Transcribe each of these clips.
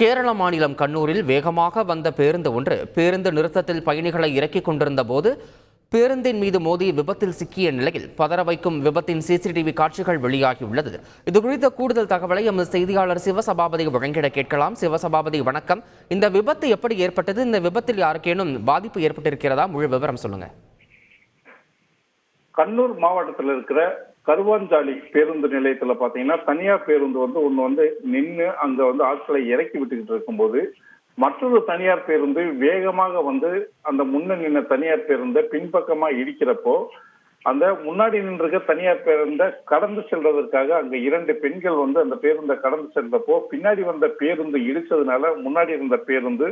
கேரள மாநிலம் கண்ணூரில் வேகமாக வந்த பேருந்து ஒன்று பேருந்து நிறுத்தத்தில் பயணிகளை இறக்கிக் கொண்டிருந்த போது பேருந்தின் மீது மோதி விபத்தில் சிக்கிய நிலையில் பதற வைக்கும் விபத்தின் சிசிடிவி காட்சிகள் வெளியாகியுள்ளது. இது குறித்த கூடுதல் தகவலை எமது செய்தியாளர் சிவசபாபதி வழங்கிட கேட்கலாம். சிவசபாபதி வணக்கம். இந்த விபத்து எப்படி ஏற்பட்டது? இந்த விபத்தில் யாருக்கேனும் பாதிப்பு ஏற்பட்டிருக்கிறதா? முழு விவரம் சொல்லுங்க. கண்ணூர் மாவட்டத்தில் இருக்கிற கருவாஞ்சாலி பேருந்து நிலையத்துல பாத்தீங்கன்னா தனியார் பேருந்து வந்து ஒண்ணு வந்து நின்று அங்க வந்து ஆட்களை இறக்கி விட்டுக்கிட்டு இருக்கும்போது மற்றொரு தனியார் பேருந்து வேகமாக வந்து அந்த முன்ன நின்ன தனியார் பேருந்தை பின்பக்கமா இடிக்கிறப்போ அந்த முன்னாடி நின்றிருக்க தனியார் பேருந்தை கடந்து செல்வதற்காக அங்க இரண்டு பெண்கள் வந்து அந்த பேருந்தை கடந்து சென்றப்போ பின்னாடி வந்த பேருந்து இடிச்சதுனால முன்னாடி இருந்த பேருந்து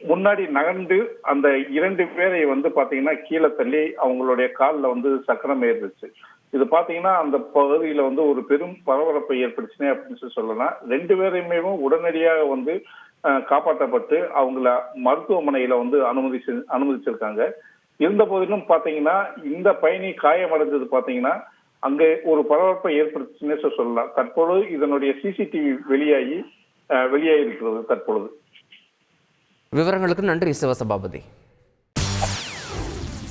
முன்னாடி நகர்ந்து அந்த இரண்டு பேரை வந்து பாத்தீங்கன்னா கீழே தள்ளி அவங்களுடைய காலில் வந்து சக்கரம் ஏறிடுச்சு. இது பாத்தீங்கன்னா அந்த பகுதியில வந்து ஒரு பெரும் பரபரப்பை ஏற்படுச்சுனே அப்படின்னு சொல்லி சொல்லலாம். ரெண்டு பேரையுமே உடனடியாக வந்து காப்பாற்றப்பட்டு அவங்கள மருத்துவமனையில வந்து அனுமதி அனுமதிச்சிருக்காங்க. இருந்த போதிலும் பாத்தீங்கன்னா இந்த பயணி காயமடைஞ்சது பாத்தீங்கன்னா அங்கே ஒரு பரபரப்பை ஏற்படுத்துச்சுன்னே சொல்லலாம். தற்பொழுது இதனுடைய சிசிடிவி வெளியாகி வெளியாகி இருக்கிறது தற்பொழுது. விவரங்களுக்கு நன்றி சிவசபாபதி